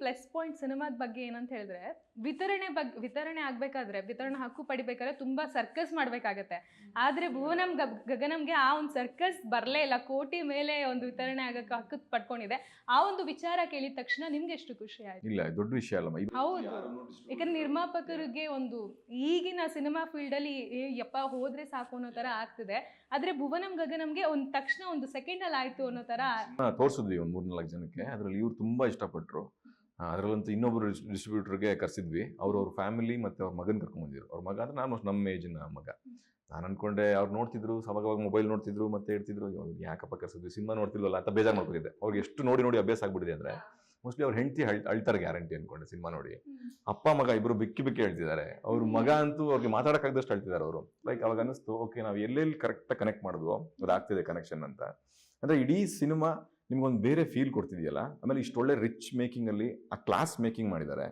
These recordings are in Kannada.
ಪ್ಲಸ್ ಪಾಯಿಂಟ್ ಸಿನಿಮಾದ ಬಗ್ಗೆ ಏನಂತ ಹೇಳಿದ್ರೆ ವಿತರಣೆ ಬಗ್ಗೆ ವಿತರಣೆ ಆಗ್ಬೇಕಾದ್ರೆ ವಿತರಣೆ ಹಕ್ಕು ಪಡಿಬೇಕಾದ್ರೆ ತುಂಬಾ ಸರ್ಕಸ್ ಮಾಡ್ಬೇಕಾಗತ್ತೆ. ಆದ್ರೆ ಭುವನಂ ಗಗ್- ಗಗನಂಗೆ ಆ ಒಂದು ಸರ್ಕಸ್ ಬರಲೇ ಇಲ್ಲ. ಕೋಟಿ ಮೇಲೆ ಒಂದು ವಿತರಣೆ ಆಗಕ್ಕೆ ಹಕ್ಕು ಪಡ್ಕೊಂಡಿದೆ. ಆ ಒಂದು ವಿಚಾರ ಕೇಳಿದ ತಕ್ಷಣ ನಿಮ್ಗೆ ಎಷ್ಟು ಖುಷಿ ಆಯ್ತು? ಇಲ್ಲ ದೊಡ್ಡ ವಿಷಯ ಅಲ್ಲ ಹೌದು. ಯಾಕಂದ್ರೆ ನಿರ್ಮಾಪಕರಿಗೆ ಒಂದು ಈಗಿನ ಸಿನಿಮಾ ಫೀಲ್ಡ್ ಅಲ್ಲಿ ಏ, ಯಪ್ಪ ಹೋದ್ರೆ ಸಾಕು ಅನ್ನೋ ತರ ಆಗ್ತಿದೆ. ಆದ್ರೆ ಭುವನಂ ಗಗನಂಗೆ ಒಂದ್ ತಕ್ಷಣ ಒಂದು ಸೆಕೆಂಡ್ ಅಲ್ಲಿ ಆಯ್ತು ಅನ್ನೋ ತರ ತೋರಿಸಿದ್ವಿ ಒಂದು ಮೂರ್ನಾಲ್ಕು ಜನಕ್ಕೆ. ಅದ್ರಲ್ಲಿ ಇವ್ರು ತುಂಬಾ ಇಷ್ಟಪಟ್ರು. ಅದ್ರಲ್ಲಂತೂ ಇನ್ನೊಬ್ರು ಡಿಸ್ಟ್ರಿಬ್ಯೂಟರ್ಗೆ ಕರೆಸಿದ್ವಿ. ಅವರು ಅವ್ರ ಫ್ಯಾಮಿಲಿ ಮತ್ತು ಅವ್ರ ಮಗನ ಕರ್ಕೊಂಬಂದಿದ್ರು ಅವ್ರ ಮಗ ಅಂದ್ರೆ ನಾನು ನಮ್ಮ ಏಜಿನ ಮಗ. ನಾನು ಅನ್ಕೊಂಡೆ ಅವ್ರು ನೋಡ್ತಿದ್ರು ಅವಾಗ ಮೊಬೈಲ್ ನೋಡ್ತಿದ್ರು ಮತ್ತೆ ಹೇಳ್ತಿದ್ರು "ಅಯ್ಯೋ, ಇವ್ರು ಯಾಕಪ್ಪ ಕರ್ಸಿದ್ವಿ? ಸಿನಿಮಾ ನೋಡ್ತಿಲ್ವಲ್ಲ ಅಂತ ಬೇಜಾರು ಮಾಡ್ಕೊಂಡಿದ್ದೆ. ಅವ್ರಿಗೆ ಎಷ್ಟು ನೋಡಿ ನೋಡಿ ಅಭ್ಯಾಸ ಆಗ್ಬಿಟ್ಟಿದೆ ಅಂದರೆ ಮೋಸ್ಟ್ಲಿ ಅವ್ರ ಹೆಂಡತಿ ಅಳ್ತಾರೆ ಗ್ಯಾರಂಟಿ ಅನ್ಕೊಂಡೆ ಸಿನಿಮಾ ನೋಡಿ. ಅಪ್ಪ ಮಗ ಇಬ್ಬರು ಬಿಕ್ಕಿ ಬಿಕ್ಕಿ ಹೇಳ್ತಿದ್ದಾರೆ. ಅವ್ರ ಮಗ ಅಂತೂ ಅವ್ರಿಗೆ ಮಾತಾಡೋಕ್ಕಾಗ್ದಷ್ಟು ಹೇಳ್ತಿದ್ದಾರೆ ಅವರು. ಲೈಕ್ ಅವಾಗ ಅನಿಸ್ತು ಓಕೆ ನಾವು ಎಲ್ಲೆಲ್ಲಿ ಕರೆಕ್ಟಾಗಿ ಕನೆಕ್ಟ್ ಮಾಡಿದ್ವೋ ಅದಾಗ್ತಿದೆ ಕನೆಕ್ಷನ್ ಅಂತ. ಅಂದರೆ ಇಡೀ ಸಿನಿಮಾ ನಿಮ್ಗೊಂದು ಬೇರೆ ಫೀಲ್ ಕೊಡ್ತಿದೆಯಲ್ಲ? ಆಮೇಲೆ ಇಷ್ಟೊಳ್ಳೆ ರಿಚ್ ಮೇಕಿಂಗ್ ಅಲ್ಲಿ ಆ ಕ್ಲಾಸ್ ಮೇಕಿಂಗ್ ಮಾಡಿದ್ದಾರೆ.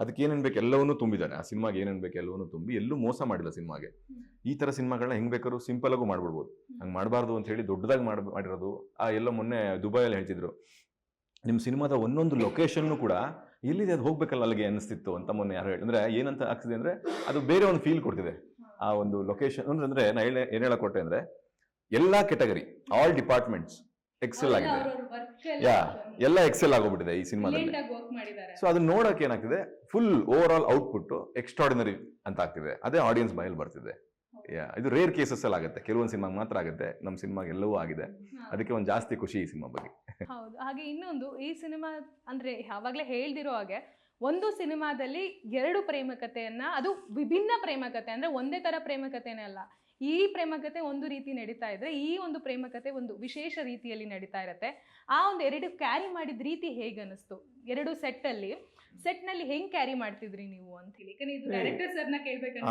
ಅದಕ್ಕೆ ಏನೇನು ಬೇಕು? ಎಲ್ಲವನ್ನೂ ತುಂಬಿದ್ದಾರೆ. ಆ ಸಿನಿಮಾಗೆ ಏನೇನು ಬೇಕು? ಎಲ್ಲವನ್ನೂ ತುಂಬಿ ಎಲ್ಲೂ ಮೋಸ ಮಾಡಿಲ್ಲ ಸಿನಿಮಾಗೆ. ಈ ತರ ಸಿನಿಮಾಗಳನ್ನ ಹೆಂಗ್ ಬೇಕಾದ್ರು ಸಿಂಪಲ್ ಆಗು ಮಾಡ್ಬಿಡ್ಬೋದು. ಹಂಗೆ ಮಾಡಬಾರ್ದು ಅಂತ ಹೇಳಿ ದೊಡ್ಡದಾಗಿ ಮಾಡ್ ಮಾಡಿರೋದು. ಆ ಎಲ್ಲ ಮೊನ್ನೆ ದುಬೈಯಲ್ಲಿ ಹೇಳ್ತಿದ್ರು. ನಿಮ್ಮ ಸಿನಿಮಾದ ಒಂದೊಂದು ಲೊಕೇಶನ್ ಕೂಡ ಎಲ್ಲಿದೆ ಅದು ಹೋಗ್ಬೇಕಲ್ಲ ಅಲ್ಲಿಗೆ ಅನಿಸ್ತಿತ್ತು ಅಂತ ಮೊನ್ನೆ ಯಾರು ಹೇಳಿ ಅಂದ್ರೆ ಏನಂತ ಆಗ್ತಿದೆ ಅಂದ್ರೆ ಅದು ಬೇರೆ ಒಂದು ಫೀಲ್ ಕೊಡ್ತಿದೆ. ಆ ಒಂದು ಲೊಕೇಶನ್ ಅಂದ್ರೆ ಅಂದ್ರೆ ನಾ ಹೇಳ ಏನ್ ಹೇಳಕ್ ಕೊಟ್ಟೆ ಅಂದ್ರೆ ಎಲ್ಲಾ ಕೆಟಗರಿ ಆಲ್ ಡಿಪಾರ್ಟ್ಮೆಂಟ್ಸ್ ಎಕ್ಸೆಲ್ ಆಗಿದೆ. ಯಾ ಎಲ್ಲ ಎಕ್ಸೆಲ್ ಆಗೋಗ್ಬಿಟ್ಟಿದೆ ಈ ಸಿನಿಮಾದಲ್ಲಿ. ಸೊ ಅದನ್ನ ನೋಡಕ್ ಏನಾಗ್ತಿದೆ? Full over all output extraordinary ಅಂತ ಆಗ್ತಿದೆ. ಅದೇ ಆಡಿಯನ್ಸ್ ಮೈಲ್ ಬರ್ತಿದೆ. ಯಾ ಇದು ರೇರ್ ಕೇಸಸ್ ಅಲ್ಲಿ ಆಗುತ್ತೆ. ಕೆಲವೊಂದು ಸಿನಿಮಾಗೆ ಮಾತ್ರ ಆಗುತ್ತೆ. ನಮ್ಮ ಸಿನಿಮಾಗೆ ಎಲ್ಲವೂ ಆಗಿದೆ. ಅದಕ್ಕೆ ಒಂದು ಜಾಸ್ತಿ ಖುಷಿ ಈ ಸಿನಿಮಾ ಬಗ್ಗೆ. ಹೌದು. ಹಾಗೆ ಇನ್ನೊಂದು ಈ ಸಿನಿಮಾ ಅಂದ್ರೆ ಯಾವಾಗಲೇ ಹೇಳ್ದಿರೋ ಹಾಗೆ ಒಂದು ಸಿನಿಮಾದಲ್ಲಿ ಎರಡು ಪ್ರೇಮಕತೆಯನ್ನ ಅದು ವಿಭಿನ್ನ ಪ್ರೇಮಕತೆ ಅಂದ್ರೆ ಒಂದೇ ತರ ಪ್ರೇಮಕತೆನೇ ಅಲ್ಲ. ಈ ಪ್ರೇಮಕತೆ ಒಂದು ರೀತಿ ನಡೀತಾ ಇದ್ರೆ, ಈ ಒಂದು ಪ್ರೇಮಕತೆ ಒಂದು ವಿಶೇಷ ರೀತಿಯಲ್ಲಿ ನಡೀತಾ ಇರತ್ತೆ. ಆ ಒಂದು ಎರಡು ಕ್ಯಾರಿ ಮಾಡಿದ ರೀತಿ ಹೇಗನ್ನಿಸ್ತು? ಎರಡು ಸೆಟ್ ಅಲ್ಲಿ ಸೆಟ್ನಲ್ಲಿ ಹೆಂಗ್ ಕ್ಯಾರಿ ಮಾಡ್ತಿದ್ರಿ ನೀವು ಅಂತ ಹೇಳಿ ಡೈರೆಕ್ಟರ್ ಸರ್ನ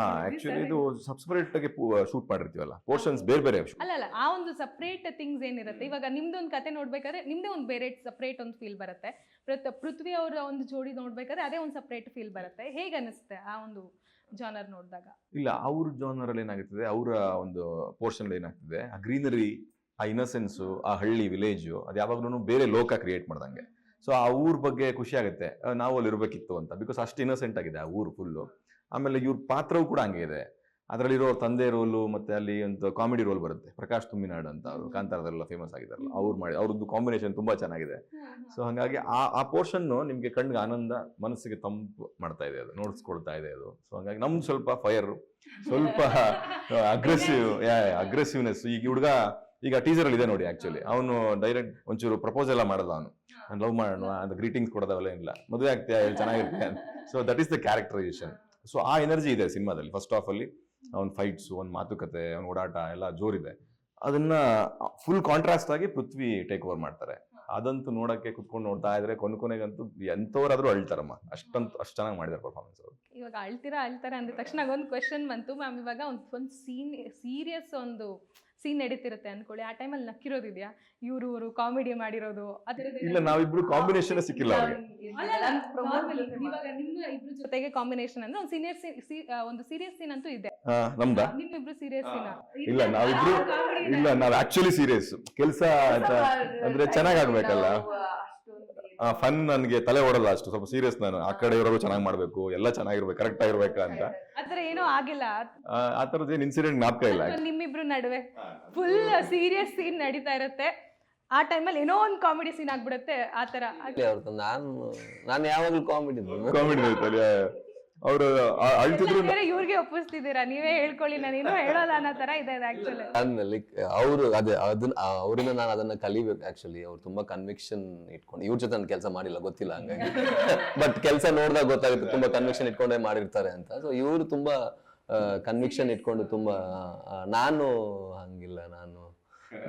ಆಕ್ಚುಲಿ ಇದು ಸಬ್ಸ್ಪರೇಟ್ ಆಗಿ ಶೂಟ್ ಮಾಡಿರ್ತೀವಲ್ಲ ಪೋರ್ಷನ್ಸ್ ಬೇರೆ ಬೇರೆ ಅಲ್ಲ ಅಲ್ಲ ಆ ಒಂದು ಸಪ್ರೇಟ್ ಥಿಂಗ್ಸ್ ಏನಿರುತ್ತೆ? ಇವಾಗ ನಿಮ್ದೊಂದು ಕತೆ ನೋಡ್ಬೇಕಾದ್ರೆ ನಿಮ್ದೇ ಒಂದು ಬೇರೆ ಸಪ್ರೇಟ್ ಒಂದು ಫೀಲ್ ಬರುತ್ತೆ. ಪೃಥ್ವಿ ಅವರ ಒಂದು ಜೋಡಿ ನೋಡ್ಬೇಕಾದ್ರೆ ಅದೇ ಒಂದು ಸಪ್ರೇಟ್ ಫೀಲ್ ಬರುತ್ತೆ. ಹೇಗೆ ಅನಿಸುತ್ತೆ ಆ ಒಂದು ಜಾನರ್ ನೋಡಿದಾಗ? ಇಲ್ಲ ಅವ್ರ ಜಾನರ್ ಅಲ್ಲಿ ಏನಾಗ್ತದೆ? ಅವರ ಒಂದು ಪೋರ್ಷನ್ ಏನಾಗ್ತದೆ? ಆ ಗ್ರೀನರಿ ಆ ಇನ್ನಸೆನ್ಸು ಆ ಹಳ್ಳಿ ವಿಲೇಜು ಅದು ಯಾವಾಗ್ಲೂ ಬೇರೆ ಲೋಕ ಕ್ರಿಯೇಟ್ ಮಾಡ್ದಂಗೆ. ಸೊ ಆ ಊರ್ ಬಗ್ಗೆ ಖುಷಿ ಆಗುತ್ತೆ. ನಾವು ಅಲ್ಲಿ ಇರ್ಬೇಕಿತ್ತು ಅಂತ. ಬಿಕಾಸ್ ಅಷ್ಟು ಇನ್ನೋಸೆಂಟ್ ಆಗಿದೆ ಆ ಊರು ಫುಲ್ಲು ಆಮೇಲೆ ಇವ್ರ ಪಾತ್ರವೂ ಕೂಡ ಹಂಗೆ ಇದೆ. ಅದರಲ್ಲಿರೋ ತಂದೆ ರೋಲು ಮತ್ತೆ ಅಲ್ಲಿ ಒಂದು ಕಾಮಿಡಿ ರೋಲ್ ಬರುತ್ತೆ. ಪ್ರಕಾಶ್ ತುಂಬಿನಾಡ್ ಅಂತ ಅವರು ಕಾಂತಾರದಲ್ಲ ಫೇಮಸ್ ಆಗಿದಾರಲ್ಲ ಅವ್ರು ಮಾಡಿ ಅವ್ರದ್ದು ಕಾಂಬಿನೇಷನ್ ತುಂಬಾ ಚೆನ್ನಾಗಿದೆ. ಸೊ ಹಾಗಾಗಿ ಆ ಆ ಪೋರ್ಷನ್ ನಿಮಗೆ ಕಣ್ಣಿಗೆ ಆನಂದ ಮನಸ್ಸಿಗೆ ತಂಪು ಮಾಡ್ತಾ ಇದೆ ಅದು ನೋಡಿಸ್ಕೊಳ್ತಾ ಇದೆ ಅದು. ಸೊ ಹಾಗಾಗಿ ನಮ್ದು ಸ್ವಲ್ಪ ಫೈರ್ ಸ್ವಲ್ಪ ಅಗ್ರೆಸಿವ್ ಅಗ್ರೆಸಿವ್ನೆಸ್ ಈಗ ಹುಡುಗ ಈಗ ಟೀಸರ್ ಅಲ್ಲಿ ಇದೆ ನೋಡಿ ಆಕ್ಚುಲಿ ಅವನು ಡೈರೆಕ್ಟ್ ಒಂಚೂರು ಪ್ರಪೋಸ್ ಎಲ್ಲ ಮಾಡಲ್ಲ ಅವನು. ಲವ್ ಮಾಡೋಣ ಅಂತ ಗ್ರೀಟಿಂಗ್ಸ್ ಕೊಡೋದವಲ್ಲ ಇಲ್ಲ ಮದುವೆ ಆಗ್ತೀಯಾ? ಹೇಳಿ ಚೆನ್ನಾಗಿರುತ್ತೆ so that is the characterization so ಆ ಎನರ್ಜಿ ಇದೆ ಸಿನಿಮಾದಲ್ಲಿ ಫಸ್ಟ್ ಆಫ್ ಅಲ್ಲಿ. ಅವ್ನ ಫೈಟ್ಸ್ ಒಂದು ಮಾತುಕತೆ ಅವ್ನ ಓಡಾಟ ಎಲ್ಲ ಜೋರಿದೆ. ಅದನ್ನ ಫುಲ್ ಕಾಂಟ್ರಾಸ್ಟ್ ಆಗಿ ಪೃಥ್ವಿ ಟೇಕ್ ಓವರ್ ಮಾಡ್ತಾರೆ. ಅದಂತೂ ನೋಡಕ್ಕೆ ಕುತ್ಕೊಂಡು ನೋಡ್ತಾ ಇದ್ರೆ ಕೊನೆ ಕೊನೆಗಂತೂ ಎಂತವ್ರಾದ್ರೂ ಅಳ್ತಾರಮ್ಮ. ಅಷ್ಟಂತ ಅಷ್ಟು ಚೆನ್ನಾಗಿ ಮಾಡಿದಾರೆ ಪರ್ಫಾರ್ಮೆನ್ಸ್ ಅವರು. ಇವಾಗ ಅಳ್ತೀರಾ ಅಳ್ತಾರೆ ಅಂದ ತಕ್ಷಣ ಒಂದು ಕ್ವೆಶನ್ ಬಂತು. ಮ್ಯಾಮ್ ಇವಾಗ ಒಂದು ಒಂದು ಸೀನ್ ಸೀರಿಯಸ್ ಒಂದು ಸೀನ್ ನಡೀತಿರುತ್ತೆ ಅನ್ಕೊಳ್ಳಿ. ಆ ಟೈಮಲ್ಲಿ ನಕ್ಕಿರೋದಿದ್ಯಾ? ಇವರು ಇವರು ಕಾಮಿಡಿ ಮಾಡಿರೋದು ಇಲ್ಲ ನಾವಿಬ್ರು ಕಾಂಬಿನೇಷನ್ ಸಿಕ್ಕಿಲ್ಲ ಅವ್ರಿಗೆ. ಇವಾಗ ನಿಮ್ಮ ಇಬ್ರು ಜೊತೆಗೆ ಕಾಂಬಿನೇಷನ್ ಅಂದ್ರೆ ಒಂದು ಸೀನಿಯರ್ ಒಂದು ಸೀರಿಯಸ್ ಸೀನ್ ಅಂತೂ ಇದೆ. ನಮ್ದಾ? ನಿಮ್ಮಿಬ್ರು ಸೀರಿಯಸ್ ಸೀನ್ ಇಲ್ಲ ನಾವಿಬ್ರು ಇಲ್ಲ ನಾವ್ ಆಕ್ಚುಲಿ ಸೀರಿಯಸ್ ಕೆಲಸ ಅಂತ ಅಂದ್ರೆ ಚೆನ್ನಾಗ್ ಆಗ್ಬೇಕಲ್ಲ? ಫನ್ ನನಗೆ ತಲೆ ಓಡಲ್ಲ ಅಷ್ಟು ಸ್ವಲ್ಪ ಸೀರಿಯಸ್ ನಾನು. ಆ ಕಡೆ ಇರೋರು ಚೆನ್ನಾಗಿ ಮಾಡ್ಬೇಕು ಎಲ್ಲ ಚೆನ್ನಾಗಿರ್ಬೇಕು ಕರೆಕ್ಟ್ ಆಗಿರ್ಬೇಕು ಅಂತ. ಆತರ ಏನೂ ಆಗಿಲ್ಲ. ಆ, ಆ ಏನ್ ಇನ್ಸಿಡೆಂಟ್ ಜ್ಞಾಪಕ ಇಲ್ಲ. ನಿಮ್ಮಿಬ್ರು ನಡುವೆ ಫುಲ್ ಸೀರಿಯಸ್ ಸೀನ್ ನಡೀತಾ ಇರುತ್ತೆ. ಆ ಟೈಮಲ್ಲಿ ಏನೋ ಒಂದು ಕಾಮಿಡಿ ಸೀನ್ ಆಗ್ಬಿಡುತ್ತೆ ಆ ತರ ಅವ್ರದ್ದು ನಾನು ನಾನು ಯಾವಾಗ್ಲೂ ಕಾಮಿಡಿ ಕಾಮಿಡಿ ಅವರು ಅಳ್ತಿದ್ರು ಬೇರೆ ಇವ್ರಿಗೆ ಒಪ್ಪಿಸ್ತಿದ್ದೀರಾ? ನೀವೇ ಹೇಳ್ಕೊಳ್ಳಿ ನಾನು ಹೇಳೋಲ್ಲ ಅನ್ನೋ ತರ ಇದೆ ಆಕ್ಚುಲಿ ಅವರು ಅದೇ ಅದನ್ನ ಅವರಿಂದ ನಾನು ಅದನ್ನ ಕಲಿಬೇಕು ಆಕ್ಚುಲಿ ಅವ್ರು ತುಂಬಾ ಕನ್ವಿಕ್ಷನ್ ಇಟ್ಕೊಂಡು ಇವ್ರ ಜೊತೆ ನಾನು ಕೆಲಸ ಮಾಡಿಲ್ಲ ಗೊತ್ತಿಲ್ಲ ಹಂಗಾಗಿ. ಬಟ್ ಕೆಲಸ ನೋಡಿದಾಗ ಗೊತ್ತಾಗುತ್ತೆ ತುಂಬಾ ಕನ್ವಿಕ್ಷನ್ ಇಟ್ಕೊಂಡೇ ಮಾಡಿರ್ತಾರೆ ಅಂತ. ಸೊ ಇವರು ತುಂಬಾ ಕನ್ವಿಕ್ಷನ್ ಇಟ್ಕೊಂಡು ತುಂಬಾ ನಾನು ಹಂಗಿಲ್ಲ ನಾನು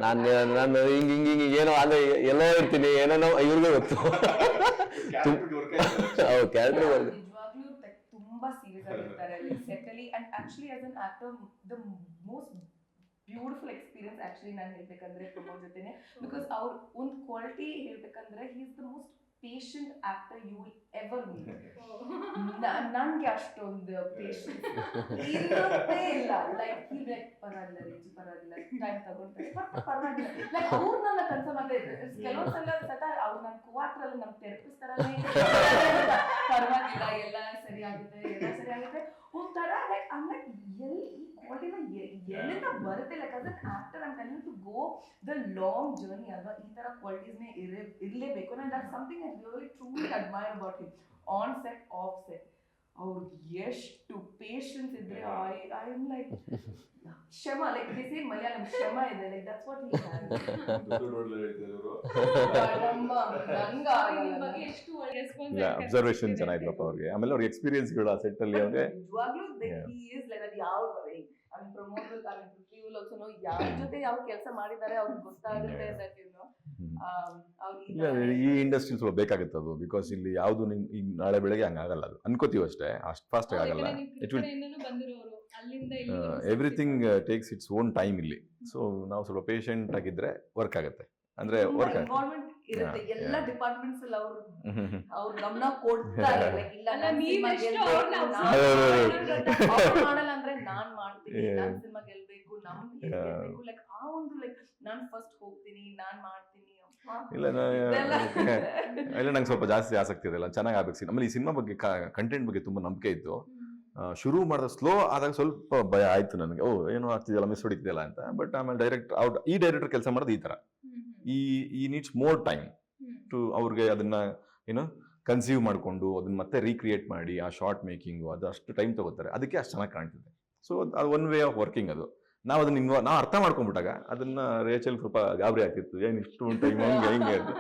ನಾನು ನಾನು ಹಿಂಗ್ ಹಿಂಗ್ ಹಿಂಗ್ ಏನೋ ಅಂದ್ರೆ ಎಲ್ಲೋ ಇರ್ತೀನಿ ಏನೇನೋ ಇವ್ರಿಗೂ ಗೊತ್ತು. ಕ್ಯಾರೆಕ್ಟರ್ ನಿಜವಾಗ್ಲೂ like ತುಂಬಾ ಸೀರಿಯಸ್ ಆಗಿರ್ತಾರೆ ಸೆಟ್ ಅಲ್ಲಿ and actually as an actor the most beautiful experience actually ನಾನು ಹೇಳ್ಬೇಕಂದ್ರೆ ಪ್ರಮೋದ್ ಜೊತೆನೆ. ಬಿಕಾಸ್ ಅವ್ರ ಒಂದು ಕ್ವಾಲಿಟಿ ಹೇಳ್ಬೇಕಂದ್ರೆ he is the most patient actor you will ever ನನ್ಗೆ ಅಷ್ಟೊಂದು ಪೇಷಂಟ್ ಇಲ್ಲ. ಲೈಕ್ ಹಿ ಲೈಕ್ ಪರವಾಗಿಲ್ಲ ರೇಂಜ್ ಪರವಾಗಿಲ್ಲ ಟೈಮ್ ತಗೊಂಡ್ರೆ ಪರವಾಗಿಲ್ಲ. ಲೈಕ್ ಅವ್ರು ನನ್ನ ಕನ್ಸರ್ನ್ ಮಾಡ್ತಾ ಕೆಲವೊಂದ್ಸಲ ಸತ ಅವ್ರು ನನ್ನ ಕೋಆಕ್ಟರ್ ಅಲ್ಲ ನಮ್ಮ ಥೆರಪಿಸ್ಟ್ ತರನೇ like, I'm like, ಎಲ್ಲಿ ಈ ಕ್ವಾಲಿಟಿನ ಎಲ್ಲಿಂದ ಬರುತ್ತೆ like as an actor I'm telling to go the long journey ಅಲ್ವಾ ಈ ತರ ಕ್ವಾಲಿಟೀಸ್ನೇ ಇರೇ ಇರಲೇಬೇಕು ನಾನು that something I really truly admire about him on set off set ಅವ್ರಿಗೆ ಎಷ್ಟು ಪೇಷನ್ಸ್ ಇದ್ರೆ ಐ ಐ ಆಮ್ ಲೈಕ್ ಕ್ಷಮ ಲೈಕ್ ದಿಸ್ ಏನ್ ಮಲಯಾಳಂ ಕ್ಷಮ ಇದೆ ಲೈಕ್ ದಟ್ಸ್ ವಾಟ್ ಹಿ ನಿಮ್ ಬಗ್ಗೆ ಎಷ್ಟು ಒಳ್ಳೆ response ಇಲ್ಲ ಆಯ್ತು. ಅಬ್ಸರ್ವೇಷನ್ ಚೆನ್ನಾಗಿದ್ರಪ್ಪ ಅವ್ರಿಗೆ ಆಮೇಲೆ ಅವ್ರಿಗೆ ಎಕ್ಸ್ಪೀರಿಯನ್ಸ್ಗಳು ಆ ಸೆಟ್ ಅಲ್ಲಿ ಅವ್ರಿಗೆ ನಿಜವಾಗ್ಲೂ Yeah. ಹಿ ಇಸ್ ಲೈಕ್ ಅದು ಯಾವ ಐ ಮೀನ್ ಪ್ರಮೋದ್ ರಿವ್ಯೂಲ್ ಆಲ್ಸೋ ನೋ ಯಾರ ಜೊತೆ ಯಾವ ಕೆಲಸ ಮಾಡಿದ್ದಾರೆ ಅವ್ರಿಗೆ ಗೊತ್ತಾಗುತ್ತೆ ದಟ್ ಯು ನೋ ಇಲ್ಲ ಈ ಇಂಡಸ್ಟ್ರಿ ಸ್ವಲ್ಪ ಬೇಕಾಗುತ್ತೆ ಅದು ಬಿಕಾಸ್ ಇಲ್ಲಿ ಯಾವುದು ನಿಮ್ ಈಗ ನಾಳೆ ಬೆಳಗ್ಗೆ ಹಂಗಾಗಲ್ಲ ಅದು. ಅನ್ಕೋತೀವಿ ಅಷ್ಟೇ ಅಷ್ಟು ಫಾಸ್ಟ್ ಆಗಲ್ಲ. ಇಟ್ ವಿಲ್ ಕಿರುತೆರೆಯಿಂದನೂ ಬಂದಿರೋರು ಅಲ್ಲಿಂದ ಇಲ್ಲಿ everything takes its own time ಇಲ್ಲಿ. ಸೊ ನಾವು ಸ್ವಲ್ಪ ಪೇಷಂಟ್ ಆಗಿದ್ರೆ ವರ್ಕ್ ಆಗುತ್ತೆ. ಅಂದ್ರೆ ವರ್ಕ್ ಆಗುತ್ತೆ ಇರುತ್ತೆ ಎಲ್ಲ ಡಿಪಾರ್ಟ್ಮೆಂಟ್ಸ್ ಅಲ್ಲಿ ಅವ್ರು. ಅವ್ರ ಗಮನ ಕೊಡ್ತಾರೆ ಇಲ್ಲ ಮಾಡಲ್ಲ ಅಂದ್ರೆ ನಾನ್ ಸಿನಿಮಾ ಗೆಲ್ಬೇಕು ನಮ್ ಗೆಲ್ಬೇಕು ಲೈಕ್ ಆ ಒಂದು ಲೈಕ್ ನಾನ್ ಫಸ್ಟ್ ಹೋಗ್ತೀನಿ ನಾನ್ ಮಾಡ್ತೀನಿ. ಇಲ್ಲ ಇದೆಲ್ಲ. ಇಲ್ಲ ನಂಗೆ ಸ್ವಲ್ಪ ಜಾಸ್ತಿ ಆಸಕ್ತಿ ಇದೆ ಚೆನ್ನಾಗಿ ಆಗ್ಬೇಕು ಸಿನಿಮಾ ಆಮೇಲೆ ಈ ಸಿನಿಮಾ ಬಗ್ಗೆ ಕಂಟೆಂಟ್ ಬಗ್ಗೆ ತುಂಬಾ ನಂಬಿಕೆ ಇತ್ತು. ಶುರು ಮಾಡಿದ ಸ್ಲೋ ಆದಾಗ ಸ್ವಲ್ಪ ಭಯ ಆಯ್ತು ನನಗೆ. ಓ ಏನು ಆಗ್ತಿದೆಯಲ್ಲ ಮಿಸ್ ಹೊಡಿತಿದೆಯಲ್ಲ ಅಂತ. ಬಟ್ ಆಮೇಲೆ ಡೈರೆಕ್ಟ್ ಔಟ್ ಈ ಡೈರೆಕ್ಟರ್ ಕೆಲಸ ಮಾಡೋದು ಈ ತರ. ಈ ಈ ನೀಡ್ಸ್ ಮೋರ್ ಟೈಮ್ ಟು ಅವ್ರಿಗೆ ಅದನ್ನ ಏನೋ ಕನ್ಸೀವ್ ಮಾಡಿಕೊಂಡು ಅದನ್ನ ಮತ್ತೆ ರೀಕ್ರಿಯೇಟ್ ಮಾಡಿ ಆ ಶಾರ್ಟ್ ಮೇಕಿಂಗು ಅದು ಅಷ್ಟು ಟೈಮ್ ತಗೋತಾರೆ. ಅದಕ್ಕೆ ಅಷ್ಟು ಚೆನ್ನಾಗಿ ಕಾಣ್ತಿದೆ. ಸೊ ಅದು ಒನ್ ವೇ ಆಫ್ ವರ್ಕಿಂಗ್ ಅದು. ನಾವು ಅದನ್ನ ಇನ್ವಾ ನಾವು ಅರ್ಥ ಮಾಡ್ಕೊಂಡ್ಬಿಟ್ಟಾಗ ಅದನ್ನ ರೇಚಲ್ ಸ್ವಲ್ಪ ಗಾಬರಿ ಆಗ್ತಿತ್ತು. ಏನು ಇಷ್ಟು ಟೈಮ್ ಹಂಗೆ ಹಿಂಗೆ ಅಂತ.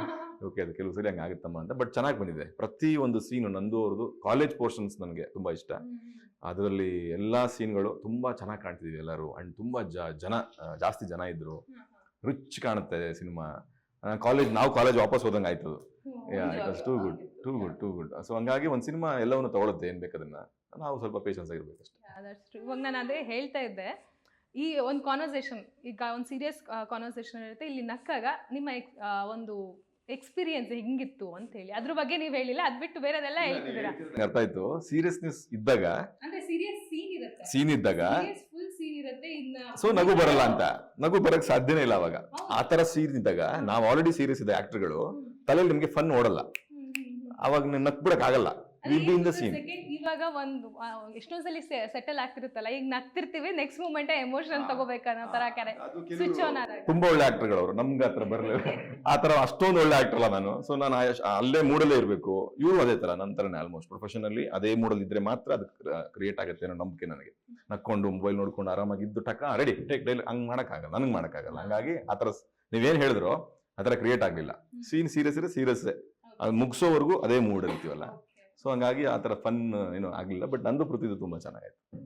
ಓಕೆ ಅದು ಕೆಲವು ಸರಿ ಹಂಗೆ ಆಗುತ್ತಮ್ಮ ಅಂತ. ಬಟ್ ಚೆನ್ನಾಗಿ ಬಂದಿದೆ. ಪ್ರತಿ ಒಂದು ಸೀನು ನಂದು ಅವ್ರದ್ದು ಕಾಲೇಜ್ ಪೋರ್ಷನ್ಸ್ ನನಗೆ ತುಂಬ ಇಷ್ಟ. ಅದರಲ್ಲಿ ಎಲ್ಲ ಸೀನ್ಗಳು ತುಂಬ ಚೆನ್ನಾಗಿ ಕಾಣ್ತಿದ್ದೀವಿ ಎಲ್ಲರೂ. ಅಂಡ್ ತುಂಬ ಜನ ಜಾಸ್ತಿ ಜನ ಇದ್ದರು ರಿಚ್ ಕಾಣುತ್ತೆ ಸಿನಿಮಾ. ಕಾಲೇಜ್ ನಾವು ಕಾಲೇಜ್ ವಾಪಸ್ ಹೋದಂಗೆ ಆಯ್ತು it was too good too good too good so ಹಂಗಾಗಿ ಒಂದು ಸಿನಿಮಾ ಎಲ್ಲವನ್ನು ತಗೊಳುತ್ತೆ ಏನ್ ಬೇಕದನ್ನ. ನಾವು ಸ್ವಲ್ಪ ಪೇಷನ್ಸ್ ಆಗಿರ್ಬೇಕು ಅಷ್ಟೇ that's true. ಇವಾಗ ನಾನು ಅದೇ ಹೇಳ್ತಾ ಇದ್ದೆ ಈ ಒಂದು ಕಾನ್ವರ್ಸೇಷನ್ ಈಗ ಒಂದು ಸೀರಿಯಸ್ ಕಾನ್ವರ್ಸೇಷನ್ ಇರುತ್ತೆ ಇಲ್ಲಿ ನಕ್ಕಾಗ ನಿಮ್ಮ ಒಂದು ಎಕ್ಸ್ಪೀರಿಯನ್ಸ್ ಹೆಂಗಿತ್ತು ಅಂತ ಹೇಳಿ ಅದ್ರ ಬಗ್ಗೆ ನೀವು ಹೇಳಿಲ್ಲ ಅದ್ ಬಿಟ್ಟು ಬೇರೆದೆಲ್ಲ ಹೇಳ್ತಿದ್ದೀರಾ? ಅರ್ಥ ಆಯ್ತು. ಸೀರಿಯಸ್ನೆಸ್ ಇದ್ದಾಗ ಅಂದ್ರೆ ಸೀರಿಯಸ್ ಸೀನ್ ಇರುತ್ತೆ. ಸೀನ್ ಇದ್ದಾಗ ಫುಲ್ ಸೀನ್ ಇರುತ್ತೆ ಇನ್ನ ಸೊ ನಗು ಬರಲ್ಲ ಅಂತ. ನಗು ಬರಕ್ ಸಾಧ್ಯನೇ ಇಲ್ಲ ಅವಾಗ. ಆತರ ಆ ತರ ಸೀನ್ ಇದ್ದಾಗ ನಾವು ಆಲ್ರೆಡಿ ಸೀರಿಯಸ್ ಇದೆ ಆಕ್ಟರ್ಗಳು ತಲೆಯಲ್ಲಿ ನಿಮ್ಗೆ ಫನ್ ಓಡಲ್ಲ. ಅವಾಗ ನಕ್ ಬಿಡಕ್ ಆಗಲ್ಲ. ಅದೇ ಇನ್ ದ ಸೀನ್ second ಇವಾಗ ಒಂದು ಎಷ್ಟೊಂದ್ ಸಲ ಸೆಟಲ್ ಆಗ್ತಿರುತ್ತಲ್ಲ ಈಗ ನಗ್ತಿರ್ತೀವಿ ನೆಕ್ಸ್ಟ್ ಮೂಮೆಂಟ್ ಎಮೋಷನ್ ತಗೋಬೇಕನ್ನೋ ತರ ಸ್ವಿಚ್ ಆನ್ ತುಂಬಾ ಒಳ್ಳೆ ಆಕ್ಟರ್ಗಳು ಅವರು ನಮ್ಗೆ ಆತರ ಬರಲ್ಲ ಆ ತರ ಅಷ್ಟೊಂದು ಒಳ್ಳೆ ಆಕ್ಟರ್ ಅಲ್ಲ ನಾನು. ಸೊ ನಾನು ಅಲ್ಲೇ ಮೂಡಲ್ಲೇ ಇರಬೇಕು. ಇವರು ಅದೇ ತರ ನನ್ನ ತರನೇ ಆಲ್ಮೋಸ್ಟ್ ಪ್ರೊಫೆಷನಲ್ಲಿ ಅದೇ ಮೂಡಲ್ ಇದ್ರೆ ಮಾತ್ರ ಅದು ಕ್ರಿಯೇಟ್ ಆಗುತ್ತೆ ಅನ್ನೋ ನಂಬಿಕೆ ನನಗೆ. ನಕ್ಕೊಂಡು ಮೊಬೈಲ್ ನೋಡ್ಕೊಂಡು ಆರಾಮಾಗಿ ಇದ್ದು ಟಕ ರೆಡಿ ಟೇಕ್ ಡೈಲಿ ಹಂಗ್ ಮಾಡಕ್ಕಾಗಲ್ಲ ನನಗೆ ಮಾಡಕ್ಕಾಗಲ್ಲ. ಹಂಗಾಗಿ ಆ ಥರ ನೀವೇನ್ ಹೇಳಿದ್ರು ಆತರ ಥರ ಕ್ರಿಯೇಟ್ ಆಗ್ಲಿಲ್ಲ. ಸೀನ್ ಸೀರಿಯಸ್ ಇದ್ರೆ ಸೀರಿಯಸ್ ಅದು ಮುಗಿಸೋವರೆಗೂ ಅದೇ ಮೂಡ್ ಇರ್ತೀವಲ್ಲ. ಸೊ ಹಂಗಾಗಿ ಆ ಥರ ಫನ್ ಏನು ಆಗಲಿಲ್ಲ ಬಟ್ ನಂದು ಪ್ರತಿದು ತುಂಬಾ ಚೆನ್ನಾಗಿತ್ತು